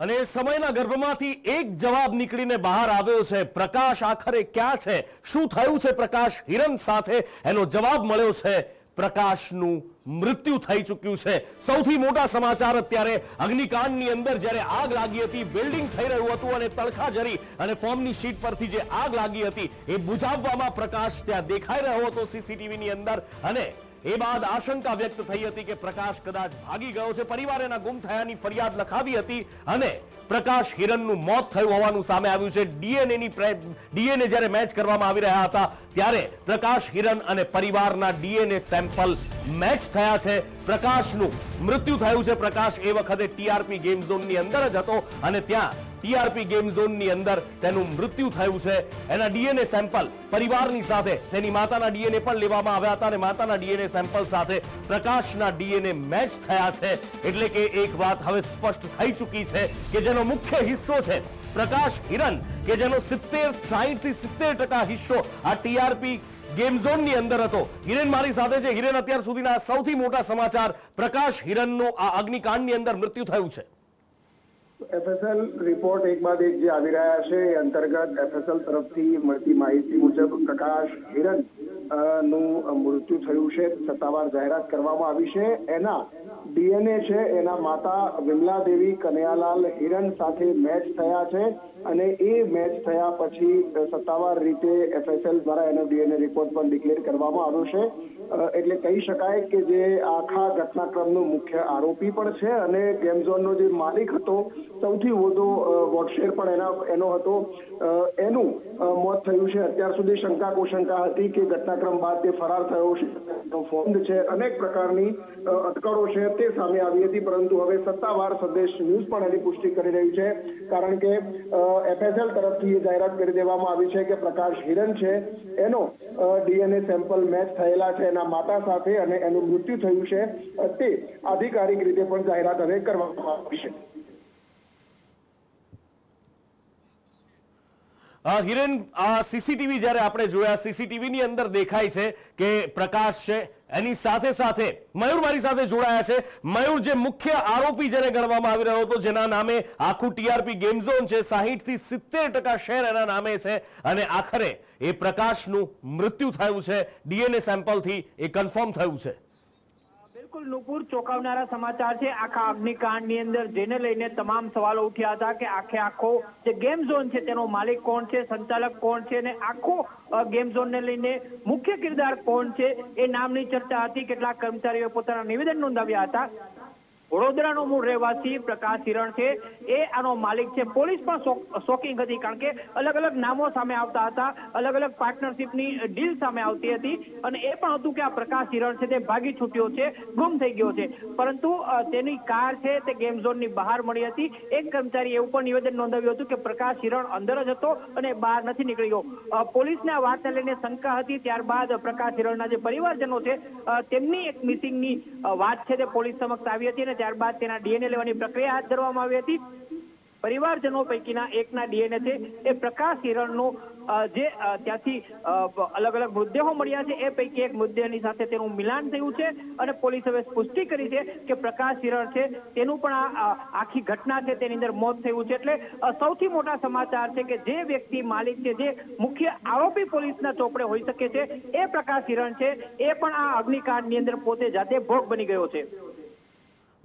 અને સમયના ગર્ભમાંથી એક જવાબ નીકળીને બહાર આવ્યો છે. પ્રકાશ આખરે ક્યાં છે? શું થયું છે પ્રકાશ? હિરન સાથે એનો જવાબ મળ્યો છે પ્રકાશનું મૃત્યુ થઈ ચૂક્યું છે. સૌથી મોટા સમાચાર અત્યારે અગ્નિકાંડની અંદર જ્યારે આગ લાગી હતી વેલ્ડિંગ થઈ રહ્યું હતું અને તડખા જરી અને ફોર્મની શીટ પરથી જે આગ લાગી હતી, એ બુઝાવવામાં પ્રકાશ ત્યાં દેખાઈ રહ્યો હતો સીસીટીવીની અંદર અને એ બાદ આશંકા વ્યક્ત થઈ હતી કે પ્રકાશ કદાચ ભાગી ગયો છે. પરિવારે એના ગુમ થયાની ફરિયાદ લખાવી હતી અને પ્રકાશ હિરનનું મોત થયું હોવાનું સામે આવ્યું છે. ડીએનએની ડીએનએ જ્યારે મેચ કરવામાં આવી રહ્યા હતા, ત્યારે પ્રકાશ હિરન અને પરિવારના ડીએનએ સેમ્પલ મેચ થયા છે. પ્રકાશનું મૃત્યુ થયું છે. પ્રકાશ એ વખતે ટીઆરપી ગેમ ઝોનની અંદર જ હતો અને ત્યાં ટીઆરપી ગેમ ઝોનની અંદર તેનું મૃત્યુ થયું છે. એના ડીએનએ સેમ્પલ પરિવારની સાથે, તેની માતાના ડીએનએ પણ લેવામાં આવ્યા હતા અને માતાના ડીએનએ સેમ્પલ સાથે પ્રકાશના ડીએનએ મેચ થયા છે. એટલે કે એક વાત હવે સ્પષ્ટ થઈ ચૂકી છે કે જેનો મુખ્ય હિસ્સો છે પ્રકાશ હિરન, કે જેનો સિત્તેર સાહીઠથી સિત્તેર ટકા હિસ્સો આ ટીઆરપી ગેમ ઝોનની અંદર હતો. હિરેન મારી સાથે છે. હિરેન, અત્યાર સુધીના સૌથી મોટા સમાચાર પ્રકાશ હિરનનું આ અગ્નિકાંડની અંદર મૃત્યુ થયું છે. એફએસએલ રિપોર્ટ એક બાદ એક જે આવી રહ્યા છે, એ અંતર્ગત એફએસએલ તરફથી મળતી માહિતી મુજબ પ્રકાશ હિરનનું મૃત્યુ થયું છે. સત્તાવાર જાહેરાત કરવામાં આવી છે. એના ડીએનએ છે, એના માતા વિમલા દેવી કનૈયાલાલ હિરન સાથે મેચ થયા છે અને એ મેચ થયા પછી સત્તાવાર રીતે એફએસએલ દ્વારા એનો ડીએનએ રિપોર્ટ પણ ડિક્લેર કરવામાં આવ્યો છે. એટલે કહી શકાય કે જે આખા ઘટનાક્રમનો મુખ્ય આરોપી પણ છે અને ગેમ ઝોનનો જે માલિક હતો, સૌથી વધુ વોટશેર પણ એના, એનો હતો. એનું મોત થયું છે. અત્યાર સુધી શંકા કુશંકા હતી કે ઘટનાક્રમ બાદ તે ફરાર થયો છે. ફોર્મ્ડ છે, અનેક પ્રકારની અટકળો છે. તે સામે આવી હતી, પરંતુ હવે સત્તાવાર સંદેશ ન્યૂઝ પણ એની પુષ્ટિ કરી રહ્યું છે. કારણ કે એફએસએલ તરફથી એ જાહેરાત કરી દેવામાં આવી છે કે પ્રકાશ હિરન છે. એનો ડીએનએ સેમ્પલ મેચ થયેલા છે એના માતા સાથે અને એનું મૃત્યુ થયું છે. તે આધિકારિક રીતે પણ જાહેરાત હવે કરવામાં આવી છે. હિરેન આ સીસીટીવી જ્યારે આપણે જોયા સીસીટીવી ની અંદર દેખાય છે કે પ્રકાશ છે, એની સાથે સાથે મયુર મારી સાથે જોડાયા છે. મયુર, જે મુખ્ય આરોપી જેને ગણવામાં આવી રહ્યો હતો, જેના નામે આખું ટીઆરપી ગેમ ઝોન છે સાહીઠથી સિત્તેર ટકા શેર એના નામે છે. અને આખરે એ પ્રકાશનું મૃત્યુ થયું છે. ડીએનએ સેમ્પલથી એ કન્ફર્મ થયું છે. બિલકુલ નુપુર ચોંકાવનારા સમાચાર છે. આખા અગ્નિકાંડની અંદર જેને લઈને તમામ સવાલો ઉઠ્યા હતા કે આખે આખો જે ગેમ ઝોન છે તેનો માલિક કોણ છે, સંચાલક કોણ છે અને આખો ગેમ ગેમ ઝોનને લઈને મુખ્ય કિરદાર કોણ છે એ નામની ચર્ચા હતી. કેટલાક કર્મચારીઓ પોતાના નિવેદન નોંધાવ્યા હતા. વડોદરાનો મૂળ રહેવાસી પ્રકાશ હિરણ છે. એ આનો માલિક છે. પોલીસ પણ શોકિંગ હતી કારણ કે અલગ અલગ નામો સામે આવતા હતા. અલગ અલગ પાર્ટનરશિપની ડીલ સામે આવતી હતી. અને એ પણ હતું કે આ પ્રકાશ હિરણ છે તે ભાગી છૂટ્યો છે ગુમ થઈ ગયો છે. પરંતુ તેની કાર છે તે ગેમ ઝોનની બહાર મળી હતી. એક કર્મચારી એવું પણ નિવેદન નોંધાવ્યું હતું કે પ્રકાશ હિરણ અંદર જ હતો અને બહાર નથી નીકળી ગયો અ, પોલીસને આ વાતને લઈને શંકા હતી. ત્યારબાદ પ્રકાશ હિરણના જે પરિવારજનો છે તેમની એક મિસિંગની વાત છે તે પોલીસ સમક્ષ આવી હતી અને ત્યારબાદ તેના ડીએનએ લેવાની પ્રક્રિયા હાથ ધરવામાં આવી હતી. પરિવારજનો પૈકીના એકના ડીએનએ છે. એ પ્રકાશ હિરણનો જે ત્યાંથી અલગ અલગ મૃતદેહો મળ્યા છે, એ પૈકી એક મૃતદેહની સાથે તેનું મિલાન થયું છે અને પોલીસ હવે પુષ્ટિ કરી છે કે પ્રકાશ હિરણ છે તેનું પણ આ આખી ઘટના છે તેની અંદર મોત થયું છે. એટલે સૌથી મોટા સમાચાર છે કે જે વ્યક્તિ માલિક છે, જે મુખ્ય આરોપી પોલીસના ચોપડે હોઈ શકે છે, એ પ્રકાશ હિરણ છે. એ પણ આ અગ્નિકાંડની અંદર પોતે જાતે ભોગ બની ગયો છે.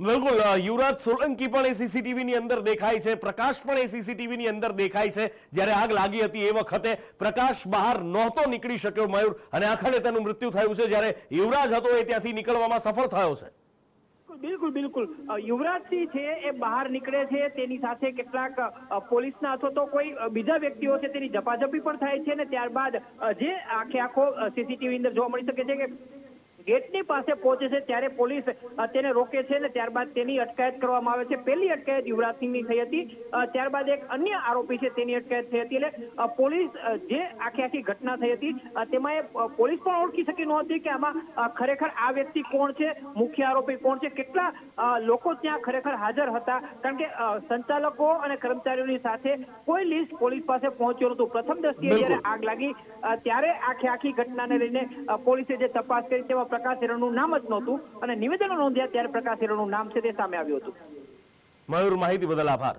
બિલકુલ યુવરાજ સોલંકી પણ એ સીસીટીવી ની અંદર દેખાય છે, પ્રકાશ પણ એ સીસીટીવી ની અંદર દેખાય છે. જ્યારે આગ લાગી હતી એ વખતે પ્રકાશ બહાર નહોતો નીકળી શક્યો મયુર અને આખરે તેનું મૃત્યુ થયું છે. જ્યારે યુવરાજ હતો એ ત્યાંથી નીકળવામાં સફળ થયો છે. બિલકુલ બિલકુલ. યુવરાજસિંહ છે એ બહાર નીકળે છે, તેની સાથે કેટલાક પોલીસના અથવા તો કોઈ બીજા વ્યક્તિઓ છે, તેની ઝપાઝપી પણ થાય છે ને ત્યારબાદ જે આખે આખો સીસીટીવી અંદર જોવા મળી શકે છે કે ગેટની પાસે પહોંચે છે ત્યારે પોલીસ તેને રોકે છે અને ત્યારબાદ તેની અટકાયત કરવામાં આવે છે. પહેલી અટકાયત યુવરાજસિંહની થઈ હતી. ત્યારબાદ એક અન્ય આરોપી છે તેની અટકાયત થઈ હતી. એટલે પોલીસ જે આખી આખી ઘટના થઈ હતી તેમાં એ પોલીસ પણ ઓળખી શકી નહોતી કે આમાં ખરેખર આ વ્યક્તિ કોણ છે મુખ્ય આરોપી કોણ છે. કેટલા લોકો ત્યાં ખરેખર હાજર હતા. કારણ કે સંચાલકો અને કર્મચારીઓની સાથે કોઈ લિસ્ટ પોલીસ પાસે પહોંચ્યું નતું પ્રથમ દ્રષ્ટિએ. જ્યારે આગ લાગી ત્યારે આખી આખી ઘટનાને લઈને પોલીસે જે તપાસ કરી તેમાં પ્રકાશ હિરણનું નામ જ નહોતું અને નિવેદનો નોંધ્યા ત્યારે પ્રકાશ હિરણનું નામ છે તે સામે આવ્યું હતું. મયુર માહિતી બદલ આભાર.